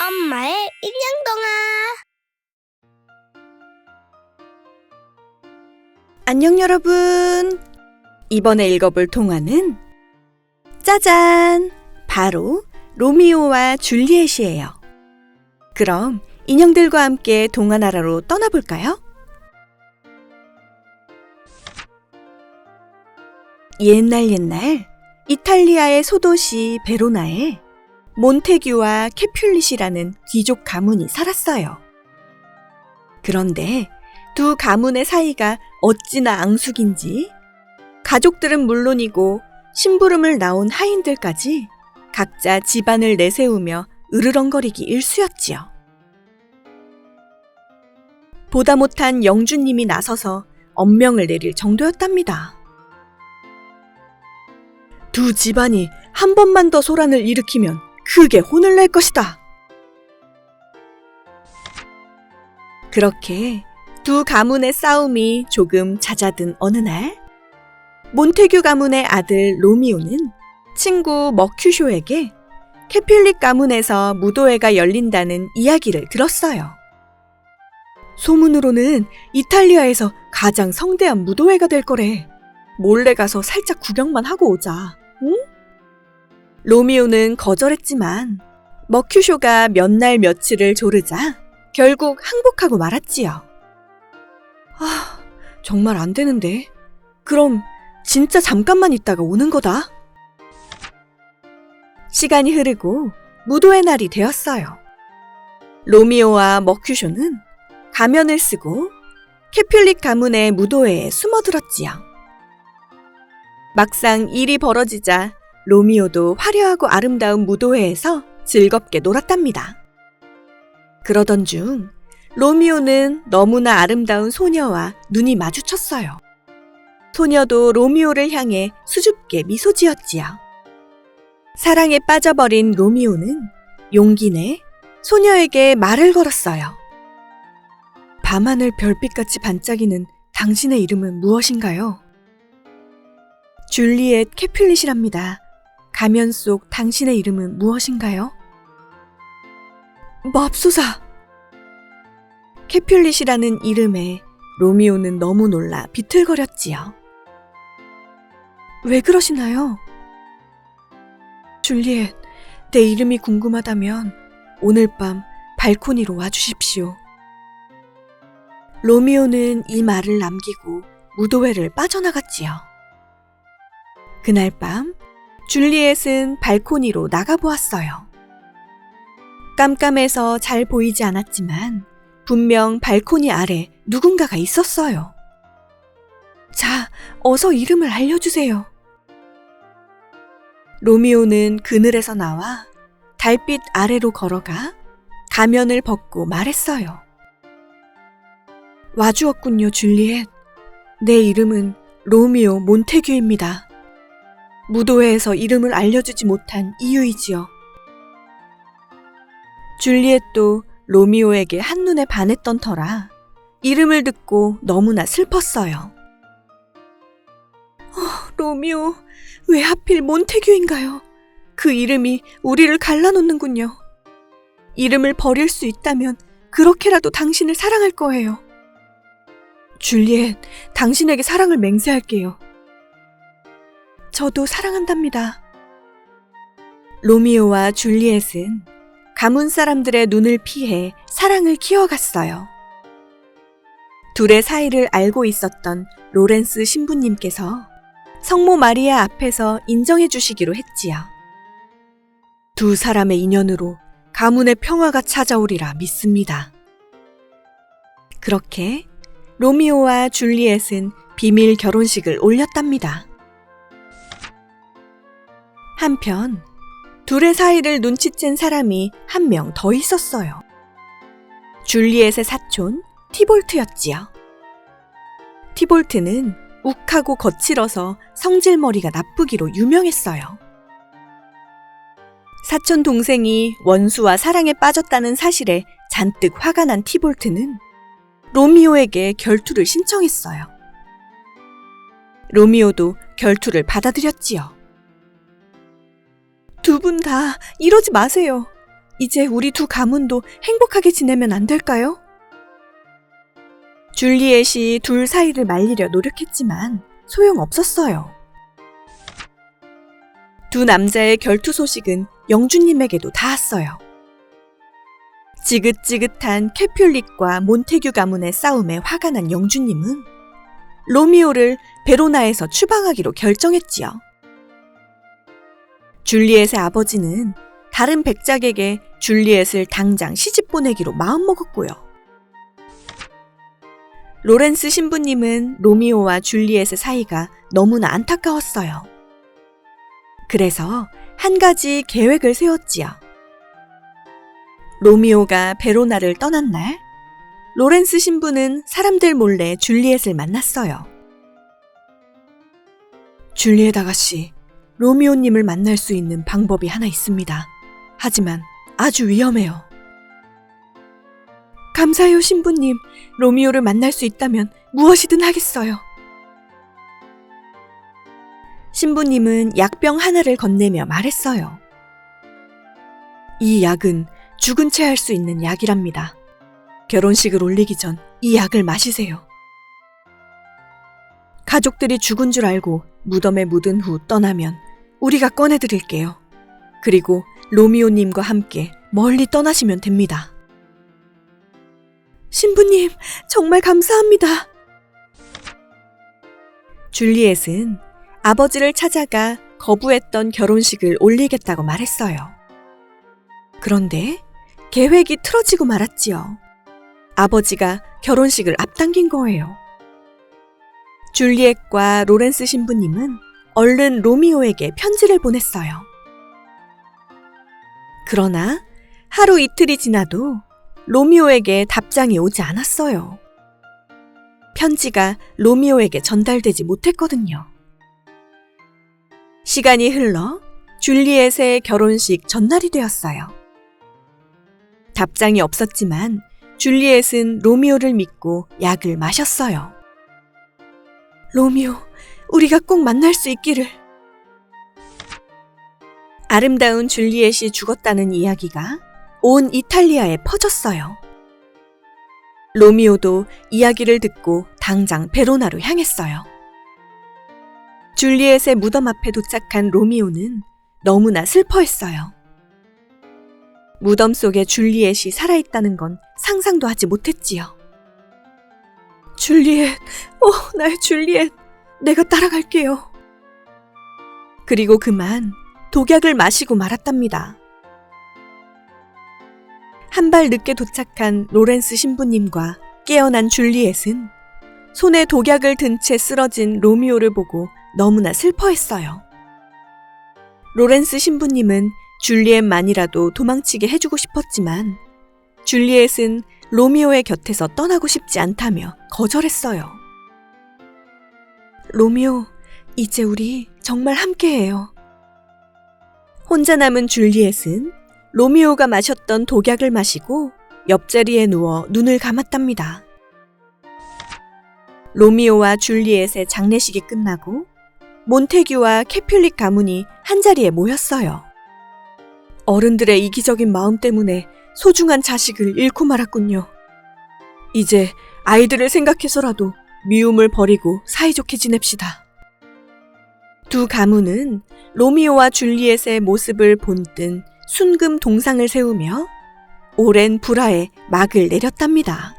엄마의 인형동화. 안녕 여러분. 이번에 읽어볼 동화는 짜잔! 바로 로미오와 줄리엣이에요. 그럼 인형들과 함께 동화 나라로 떠나볼까요? 옛날 옛날 이탈리아의 소도시 베로나에 몬테규와 캐퓰릿이라는 귀족 가문이 살았어요. 그런데 두 가문의 사이가 어찌나 앙숙인지 가족들은 물론이고 심부름을 나온 하인들까지 각자 집안을 내세우며 으르렁거리기 일쑤였지요. 보다 못한 영주님이 나서서 엄명을 내릴 정도였답니다. 두 집안이 한 번만 더 소란을 일으키면 크게 혼을 낼 것이다. 그렇게 두 가문의 싸움이 조금 잦아든 어느 날, 몬테규 가문의 아들 로미오는 친구 머큐쇼에게 캐퓰릭 가문에서 무도회가 열린다는 이야기를 들었어요. 소문으로는 이탈리아에서 가장 성대한 무도회가 될 거래. 몰래 가서 살짝 구경만 하고 오자. 응? 로미오는 거절했지만 머큐쇼가 몇 날 며칠을 조르자 결국 항복하고 말았지요. 아, 정말 안 되는데. 그럼 진짜 잠깐만 있다가 오는 거다. 시간이 흐르고 무도의 날이 되었어요. 로미오와 머큐쇼는 가면을 쓰고 캐퓰릭 가문의 무도회에 숨어들었지요. 막상 일이 벌어지자 로미오도 화려하고 아름다운 무도회에서 즐겁게 놀았답니다. 그러던 중 로미오는 너무나 아름다운 소녀와 눈이 마주쳤어요. 소녀도 로미오를 향해 수줍게 미소 지었지요. 사랑에 빠져버린 로미오는 용기 내 소녀에게 말을 걸었어요. 밤하늘 별빛같이 반짝이는 당신의 이름은 무엇인가요? 줄리엣 캐퓰릿이랍니다. 가면 속 당신의 이름은 무엇인가요? 맙소사! 캐퓰릿이라는 이름에 로미오는 너무 놀라 비틀거렸지요. 왜 그러시나요? 줄리엣, 내 이름이 궁금하다면 오늘 밤 발코니로 와주십시오. 로미오는 이 말을 남기고 무도회를 빠져나갔지요. 그날 밤 줄리엣은 발코니로 나가보았어요. 깜깜해서 잘 보이지 않았지만 분명 발코니 아래 누군가가 있었어요. 자, 어서 이름을 알려주세요. 로미오는 그늘에서 나와 달빛 아래로 걸어가 가면을 벗고 말했어요. 와주었군요, 줄리엣. 내 이름은 로미오 몬테규입니다. 무도회에서 이름을 알려주지 못한 이유이지요. 줄리엣도 로미오에게 한눈에 반했던 터라 이름을 듣고 너무나 슬펐어요. 어, 로미오, 왜 하필 몬테규인가요? 그 이름이 우리를 갈라놓는군요. 이름을 버릴 수 있다면 그렇게라도 당신을 사랑할 거예요. 줄리엣, 당신에게 사랑을 맹세할게요. 저도 사랑한답니다. 로미오와 줄리엣은 가문 사람들의 눈을 피해 사랑을 키워갔어요. 둘의 사이를 알고 있었던 로렌스 신부님께서 성모 마리아 앞에서 인정해 주시기로 했지요. 두 사람의 인연으로 가문의 평화가 찾아오리라 믿습니다. 그렇게 로미오와 줄리엣은 비밀 결혼식을 올렸답니다. 한편 둘의 사이를 눈치챈 사람이 한 명 더 있었어요. 줄리엣의 사촌 티볼트였지요. 티볼트는 욱하고 거칠어서 성질머리가 나쁘기로 유명했어요. 사촌 동생이 원수와 사랑에 빠졌다는 사실에 잔뜩 화가 난 티볼트는 로미오에게 결투를 신청했어요. 로미오도 결투를 받아들였지요. 두 분 다 이러지 마세요. 이제 우리 두 가문도 행복하게 지내면 안 될까요? 줄리엣이 둘 사이를 말리려 노력했지만 소용없었어요. 두 남자의 결투 소식은 영주님에게도 닿았어요. 지긋지긋한 캐퓰릭과 몬테규 가문의 싸움에 화가 난 영주님은 로미오를 베로나에서 추방하기로 결정했지요. 줄리엣의 아버지는 다른 백작에게 줄리엣을 당장 시집 보내기로 마음먹었고요. 로렌스 신부님은 로미오와 줄리엣의 사이가 너무나 안타까웠어요. 그래서 한 가지 계획을 세웠지요. 로미오가 베로나를 떠난 날, 로렌스 신부는 사람들 몰래 줄리엣을 만났어요. 줄리엣 아가씨, 로미오님을 만날 수 있는 방법이 하나 있습니다. 하지만 아주 위험해요. 감사해요, 신부님. 로미오를 만날 수 있다면 무엇이든 하겠어요. 신부님은 약병 하나를 건네며 말했어요. 이 약은 죽은 채 할 수 있는 약이랍니다. 결혼식을 올리기 전 이 약을 마시세요. 가족들이 죽은 줄 알고 무덤에 묻은 후 떠나면 우리가 꺼내드릴게요. 그리고 로미오님과 함께 멀리 떠나시면 됩니다. 신부님, 정말 감사합니다. 줄리엣은 아버지를 찾아가 거부했던 결혼식을 올리겠다고 말했어요. 그런데 계획이 틀어지고 말았지요. 아버지가 결혼식을 앞당긴 거예요. 줄리엣과 로렌스 신부님은 얼른 로미오에게 편지를 보냈어요. 그러나 하루 이틀이 지나도 로미오에게 답장이 오지 않았어요. 편지가 로미오에게 전달되지 못했거든요. 시간이 흘러 줄리엣의 결혼식 전날이 되었어요. 답장이 없었지만 줄리엣은 로미오를 믿고 약을 마셨어요. 로미오, 우리가 꼭 만날 수 있기를. 아름다운 줄리엣이 죽었다는 이야기가 온 이탈리아에 퍼졌어요. 로미오도 이야기를 듣고 당장 베로나로 향했어요. 줄리엣의 무덤 앞에 도착한 로미오는 너무나 슬퍼했어요. 무덤 속에 줄리엣이 살아있다는 건 상상도 하지 못했지요. 줄리엣, 오, 나의 줄리엣, 내가 따라갈게요. 그리고 그만 독약을 마시고 말았답니다. 한 발 늦게 도착한 로렌스 신부님과 깨어난 줄리엣은 손에 독약을 든 채 쓰러진 로미오를 보고 너무나 슬퍼했어요. 로렌스 신부님은 줄리엣만이라도 도망치게 해주고 싶었지만 줄리엣은 로미오의 곁에서 떠나고 싶지 않다며 거절했어요. 로미오, 이제 우리 정말 함께해요. 혼자 남은 줄리엣은 로미오가 마셨던 독약을 마시고 옆자리에 누워 눈을 감았답니다. 로미오와 줄리엣의 장례식이 끝나고 몬테규와 캐퓰릭 가문이 한자리에 모였어요. 어른들의 이기적인 마음 때문에 소중한 자식을 잃고 말았군요. 이제 아이들을 생각해서라도 미움을 버리고 사이좋게 지냅시다. 두 가문은 로미오와 줄리엣의 모습을 본뜬 순금 동상을 세우며 오랜 불화에 막을 내렸답니다.